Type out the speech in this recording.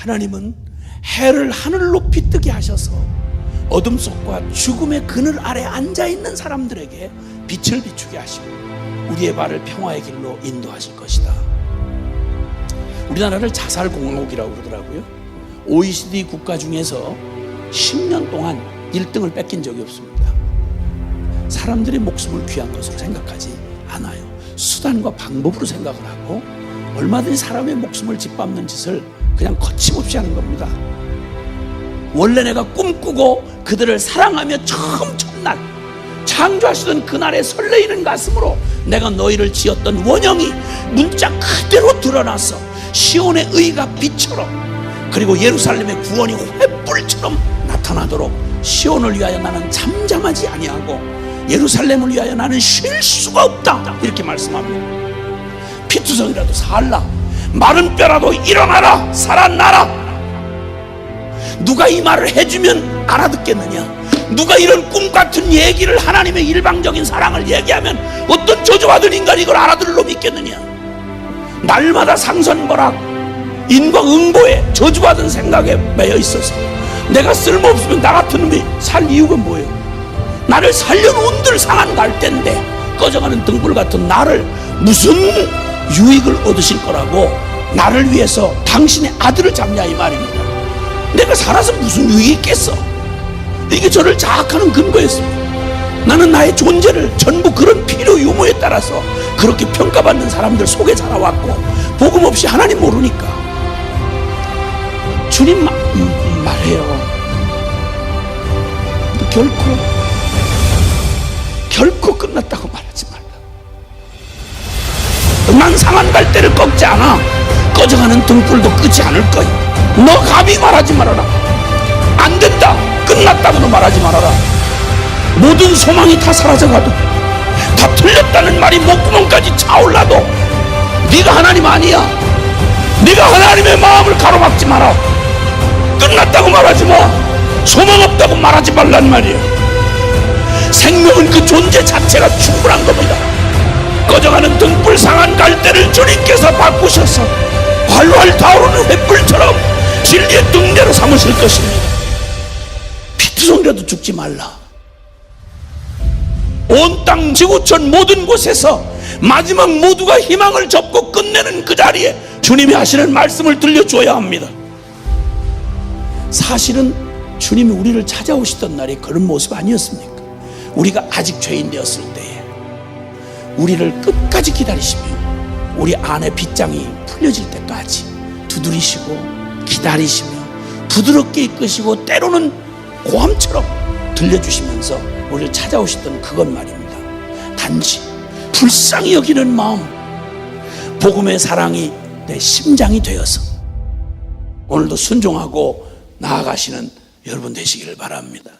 하나님은 해를 하늘 높이 뜨게 하셔서 어둠 속과 죽음의 그늘 아래 앉아 있는 사람들에게 빛을 비추게 하시고 우리의 발을 평화의 길로 인도하실 것이다. 우리나라를 자살 공화국이라고 그러더라고요. OECD 국가 중에서 10년 동안 1등을 뺏긴 적이 없습니다. 사람들의 목숨을 귀한 것으로 생각하지 않아요. 수단과 방법으로 생각을 하고 얼마든지 사람의 목숨을 짓밟는 짓을 그냥 거침없이 하는 겁니다. 원래 내가 꿈꾸고 그들을 사랑하며 처음 첫날 창조하시던 그날의 설레이는 가슴으로 내가 너희를 지었던 원형이 문자 그대로 드러나서 시온의 의가 빛처럼 그리고 예루살렘의 구원이 횃불처럼 나타나도록 시온을 위하여 나는 잠잠하지 아니하고 예루살렘을 위하여 나는 쉴 수가 없다. 이렇게 말씀합니다. 피투성이라도 살라 마른 뼈라도 일어나라 살아나라. 누가 이 말을 해주면 알아듣겠느냐? 누가 이런 꿈 같은 얘기를 하나님의 일방적인 사랑을 얘기하면 어떤 저주받은 인간이 이걸 알아들을 놈이 있겠느냐? 날마다 상선벌악 인과응보에 저주받은 생각에 매여 있어서 내가 쓸모없으면 나 같은 놈이 살 이유가 뭐예요? 나를 살려놓은 들 상한 갈대인데 꺼져가는 등불 같은 나를 무슨 유익을 얻으실 거라고 나를 위해서 당신의 아들을 잡냐 이 말입니다. 내가 살아서 무슨 유익이 있겠어? 이게 저를 자학하는 근거였습니다. 나는 나의 존재를 전부 그런 필요 유무에 따라서 그렇게 평가받는 사람들 속에 자라왔고 복음 없이 하나님 모르니까. 주님 마- 음, 말해요. 결코 결코 끝났다고 말하지 말 라난 상한 갈대를 꺾지 않아. 꺼져가는 등불도 끄지 않을 거야. 너 감히 말하지 말아라. 안 된다. 끝났다고는 말하지 말아라. 모든 소망이 다 사라져가도 다 틀렸다는 말이 목구멍까지 차올라도 네가 하나님 아니야. 네가 하나님의 마음을 가로막지 마라. 끝났다고 말하지 마. 소망 없다고 말하지 말란 말이야. 생명은 그 존재 자체가 충분한 겁니다 꺼져가는 등불 상한 갈대를 주님께서 바꾸셔서 활활 타오르는 횃불처럼 진리의 등대로 삼으실 것입니다. 피투성이라도 죽지 말라. 온 땅 지구촌 모든 곳에서 마지막 모두가 희망을 접고 끝내는 그 자리에 주님이 하시는 말씀을 들려줘야 합니다. 사실은 주님이 우리를 찾아오시던 날이 그런 모습 아니었습니까? 우리가 아직 죄인 되었을 때에 우리를 끝까지 기다리시며 우리 안의 빗장이 풀려질 때까지 두드리시고 기다리시며 부드럽게 이끄시고 때로는 고함처럼 들려주시면서 우리를 찾아오시던 그것 말입니다. 단지 불쌍히 여기는 마음, 복음의 사랑이 내 심장이 되어서 오늘도 순종하고 나아가시는 여러분 되시기를 바랍니다.